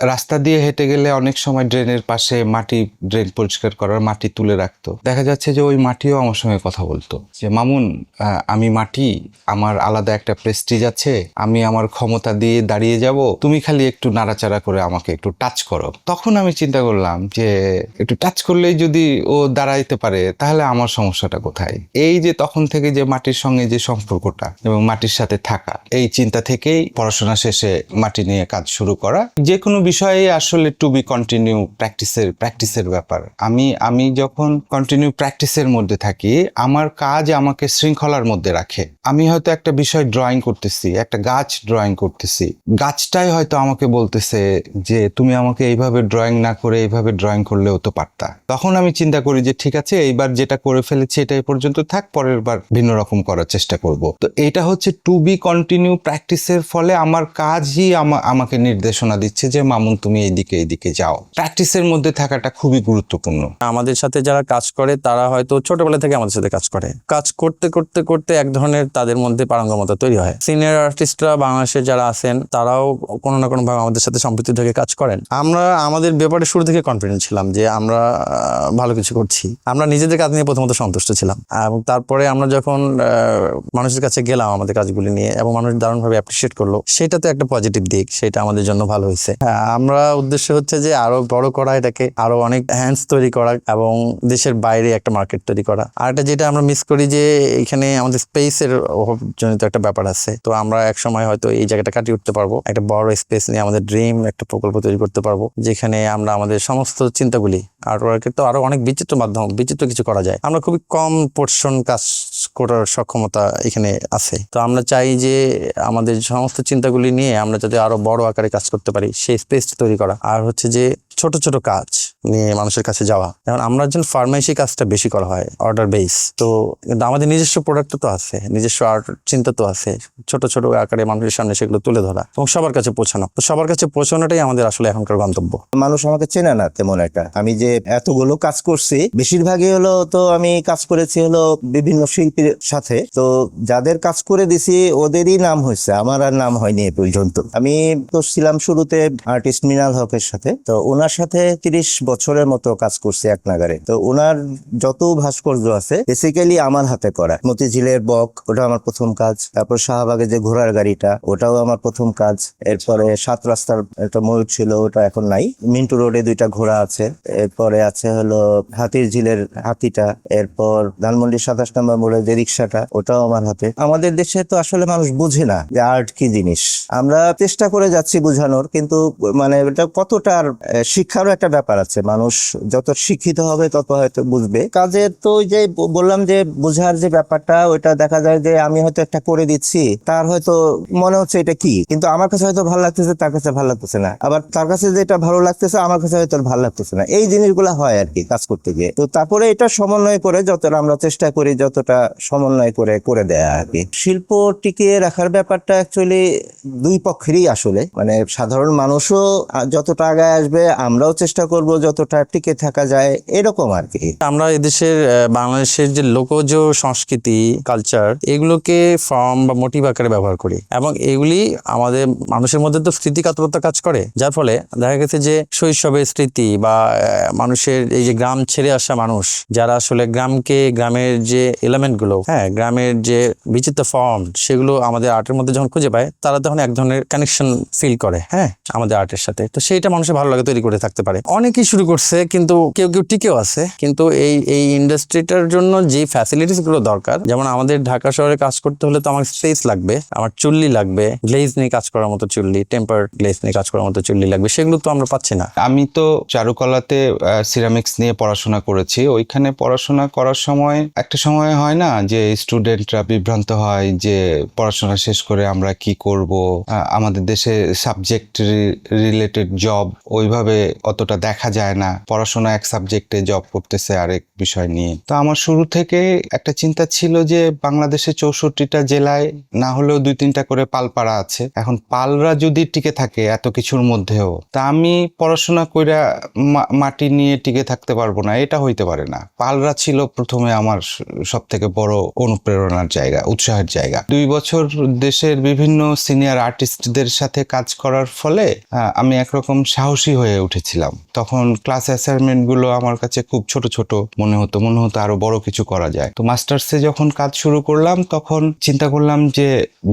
রাস্তা দিয়ে হেঁটে গেলে অনেক সময় ড্রেনের পাশে মাটি ড্রেন পরিষ্কার করার মাটি তুলে রাখতো। দেখা যাচ্ছে যে ওই মাটিও আমার সঙ্গে কথা বলতো। যে, মামুন আমি মাটি, আমার আলাদা একটা প্রেস্টিজ আছে, আমি আমার ক্ষমতা দিয়ে দাঁড়িয়ে যাব, তুমি খালি একটু নাড়াচাড়া করে আমাকে একটু টাচ করো। তখন আমি চিন্তা করলাম যে, একটু টাচ করলেই যদি ও দাঁড়াইতে পারে, তাহলে আমার সমস্যাটা কোথায়? এই যে, তখন থেকে যে মাটির সঙ্গে যে সম্পর্কটা এবং মাটির সাথে থাকা, এই চিন্তা থেকেই পড়াশোনা শেষে মাটি নিয়ে কাজ শুরু করা। যে কোনো বিষয়ে আসলে টু বি কন্টিনিউ প্র্যাকটিসের প্র্যাকটিসের ব্যাপার। আমি আমি যখন কন্টিনিউ প্র্যাকটিসের মধ্যে থাকি, আমার কাজ আমাকে শৃঙ্খলার মধ্যে রাখে। আমি হয়তো একটা বিষয় ড্রয়িং করতেছি, একটা গাছ ড্রয়িং করতেছি। গাছটাই হয়তো আমাকে বলতেছে যে, তুমি আমাকে এইভাবে ড্রয়িং না করে এইভাবে ড্রয়িং করলেও তো পারতা। তখন আমি চিন্তা করি যে, ঠিক আছে, এইবার যেটা করে ফেলেছি, এটা এই পর্যন্ত থাক, পরের বার ভিন্ন রকম করার চেষ্টা করব। তো এটা হচ্ছে টু বি কন্টিনিউ প্র্যাকটিসের ফলে আমার কাজই আমাকে নির্দেশনা দিচ্ছে যে মামুন, তুমি এইদিকে এইদিকে যাও। প্র্যাকটিসের মধ্যে থাকাটা খুবই গুরুত্বপূর্ণ। আমাদের সাথে যারা কাজ করে, তারা হয়তো ছোটবেলা থেকে আমাদের সাথে কাজ করে। কাজ করতে করতে করতে এক ধরনের তাদের মধ্যে পারঙ্গমতা তৈরি হয়। সিনিয়র আর্টিস্টরা বাংলাদেশে যারা আছেন, তারাও কোনো না কোনো ভাবে আমাদের সাথে সম্পৃক্ত থেকে কাজ করেন। আমরা, আমাদের ব্যাপারে শুরু থেকে কনফিডেন্ট ছিলাম যে আমরা ভালো কিছু করছি। আমরা নিজেদের কাজ নিয়ে প্রথমত সন্তুষ্ট ছিলাম। এবং তারপরে আমরা যখন মানুষের কাছে গেলাম আমাদের কাজগুলি নিয়ে এবং মানুষ দারুণভাবে অ্যাপ্রিসিয়েট করল সেটা তো একটা পজিটিভ দিক, সেটা আমাদের জন্য ভালো হয়েছে। হ্যাঁ আমরা উদ্দেশ্য হচ্ছে যে আরও বড় করা, এটাকে আরও অনেক হ্যান্ডস তৈরি করা এবং দেশের বাইরে একটা মার্কেট তৈরি করা। আর একটা যেটা আমরা মিস করি যে এখানে আমাদের স্পেসের অভাবজনিত একটা ব্যাপার আছে। তো আমরা এক সময় হয়তো এই জায়গাটা কাটিয়ে উঠতে পারব। একটা বড় স্পেস নিয়ে আমাদের ড্রিম একটা প্রকল্প তৈরি করতে পারব, যেখানে আমরা আমাদের সমস্ত চিন্তাগুলি আর ওয়ার্কের তো আরও অনেক বিচিত্র মাধ্যম, বিচিত্র কিছু করা যায়। আমরা খুবই কম পোর্শন কাজ করার সক্ষমতা এখানে আছে। তো আমরা চাই যে আমাদের সমস্ত চিন্তাগুলি নিয়ে আমরা যাতে আরও বড় আকারে কাজ করতে পারি, সেই স্পেস তৈরি করা। আর হচ্ছে যে ছোট ছোট কাজ নিয়ে মানুষের কাছে যাওয়া। যেমন আমরা যেন ফার্মেসি কাজটা বেশি করা হয় অর্ডার বেস তো কিন্তু আমাদের নিজস্ব প্রোডাক্ট তো আছে, নিজস্ব আর্ট চিন্তা তো আছে, ছোট ছোট আকারে মানুষের সামনে সেগুলো তুলে ধরা এবং সবার কাছে পৌঁছানো। তো সবার কাছে পৌঁছানোটাই আমাদের আসলে এখনকার গন্তব্য। মানুষ আমাকে চেনে না তেমন একটা। আমি যে এতগুলো কাজ করছি, বেশিরভাগই হলো তো আমি কাজ করেছি হলো বিভিন্ন শিল্পীর সাথে। তো যাদের কাজ করে দিছি, ওদেরই নাম হয়েছে, আমার আর নাম হয়নি এ পর্যন্ত। আমি তো ছিলাম শুরুতে আর্টিস্ট মিনাল হকের সাথে। তো ওনার সাথে তিরিশ বছরের মতো কাজ করছি এক নাগারে। তো ওনার যত ভাস্কর্য আছে বেসিক্যালি আমার হাতে করা। মতিঝিলের বক, ওটা আমার প্রথম কাজ। তারপর শাহবাগে যে ঘোড়ার গাড়িটা, ওটাও আমার প্রথম কাজ। এরপরে সাত রাস্তার একটা ময়ূর ছিল, ওটা এখন নাই। মিন্টু রোডে দুইটা ঘোড়া আছে। এরপরে আছে হলো হাতির ঝিলের হাতিটা। এরপর ধানমন্ডির সাতাশ নম্বর মোড়ে যে রিক্সাটা, ওটাও আমার হাতে। আমাদের দেশে তো আসলে মানুষ বুঝে না যে আর্ট কি জিনিস। আমরা চেষ্টা করে যাচ্ছি বোঝানোর, কিন্তু মানে এটা কতটা শিক্ষারও একটা ব্যাপার আছে। মানুষ যত শিক্ষিত হবে, তত হয়তো বুঝবে। কাজের তো যে বললাম যে বোঝার যে ব্যাপারটা, ওইটা দেখা যায় যে আমি হয়তো একটা করে দিচ্ছি, তার হয়তো মনে হচ্ছে এটা কি? কিন্তু আমার কাছে হয়তো ভালো লাগতেছে, তার কাছে ভালো লাগতেছে না। আবার তার কাছে যেটা ভালো লাগতেছে, আমার কাছে হয়তো ভালো লাগতেছে না। এই জিনিসগুলো হয় আর কি কাজ করতে গিয়ে। তো তারপরে এটা সমন্বয় করে, যতটা আমরা চেষ্টা করি, যতটা সমন্বয় করে করে দেয়া আর কি শিল্প টিকিয়ে রাখার ব্যাপারটা অ্যাকচুয়ালি দুই পক্ষেরই আসলে। মানে সাধারণ মানুষও যতটা আগায় আসবে আমরাও চেষ্টা করব যতটা টিকে থাকা যায়, এরকম আর কি। আমরা এদেশের বাংলাদেশের যে লোকজ সংস্কৃতি কালচার এগুলোকে ফর্ম বা মোটিভ আকারে ব্যবহার করি। এবং এগুলি আমাদের মানুষের মধ্যে তো স্মৃতিকাতরতা কাজ করে। যার ফলে দেখা গেছে যে শৈশবের স্মৃতি বা মানুষের এই যে গ্রাম ছেড়ে আসা মানুষ, যারা আসলে গ্রামকে, গ্রামের যে এলিমেন্টগুলো হ্যাঁ গ্রামের যে বিচিত্র ফর্ম সেগুলো আমাদের আর্টের মধ্যে যখন খুঁজে পায়, তারা তখন এক ধরনের কানেকশন ফিল করে হ্যাঁ আমাদের আর্টের সাথে। তো সেইটা মানুষের ভালো লাগে তৈরি করে থাকতে পারে। অনেকেই শুরু করছে, কিন্তু কেউ কেউ টিকেও আছে। কিন্তু এই এই ইন্ডাস্ট্রিটার জন্য যে ফ্যাসিলিটিসগুলো দরকার, যেমন আমাদের ঢাকা শহরে কাজ করতে হলে তো আমার স্পেস লাগবে, আমার চুল্লি লাগবে গ্লেজ নিয়ে কাজ করার মতো চুল্লি টেম্পার গ্লেজ নিয়ে কাজ করার মতো চুল্লি লাগবে, সেগুলো তো আমরা পাচ্ছি না। আমি তো চারুকলাতে সিরামিক্স নিয়ে পড়াশোনা করেছি। ওইখানে পড়াশোনা করার সময়, একটা সময় হয় না যে স্টুডেন্টরা বিভ্রান্ত হয় যে পড়াশোনা শেষ করে আমরা কি করব? আমাদের দেশে সাবজেক্ট রিলেটেড জব ওইভাবে অতটা দেখা যায় না। পড়াশোনা এক সাবজেক্টে জব করতেছে আরেক বিষয় নিয়ে। তো আমার শুরু থেকে একটা চিন্তা ছিল যে বাংলাদেশে চৌষট্টিটা জেলায় না হলেও দুই তিনটা করে পালপাড়া আছে। এখন পালরা যদি টিকে থাকে এত কিছুর মধ্যেও, তা আমি পড়াশোনা কইরা মাটি নিয়ে টিকে থাকতে পারব না, এটা হইতে পারে না। পালরা ছিল প্রথমে আমার সব থেকে বড় অনুপ্রেরণার জায়গা, উৎসাহের জায়গা। দুই বছর দেশের বিভিন্ন সিনিয়র আর্টিস্টদের সাথে কাজ করার ফলে আমি একরকম সাহসী হয়ে উঠেছিলাম। তখন ক্লাস অ্যাসাইনমেন্টগুলো আমার কাছে খুব ছোট ছোট মনে হতো মনে হতো আরও বড় কিছু করা যায়। তো মাস্টার্সে যখন কাজ শুরু করলাম, তখন চিন্তা করলাম যে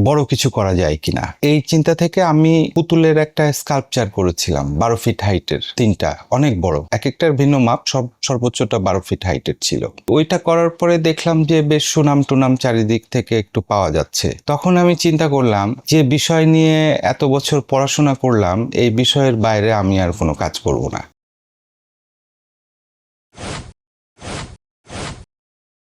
বড় কিছু করা যায় কিনা। এই চিন্তা থেকে আমি পুতুলের একটা স্কাল্পচার করেছিলাম, বারো ফিট হাইটের তিনটা, অনেক বড়। এক একটার ভিন্ন মাপ, সব সর্বোচ্চটা বারো ফিট হাইটের ছিল। ওইটা করার পরে দেখলাম যে বেশ সুনাম টুনাম চারিদিক থেকে একটু পাওয়া যাচ্ছে। তখন আমি চিন্তা করলাম, যে বিষয় নিয়ে এত বছর পড়াশোনা করলাম, এই বিষয়ের বাইরে আমি আর কোনো কাজ করব না।